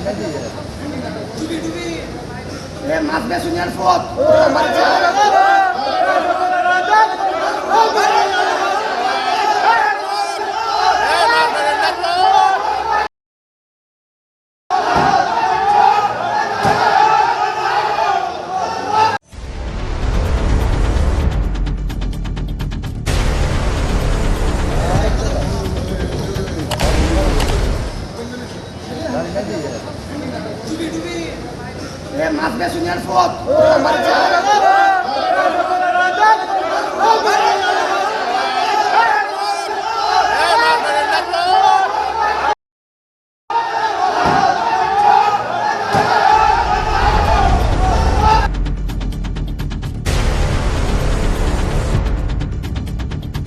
নাকি মাছ বেসুনের পথ Ve mas besunya fot. Kurang.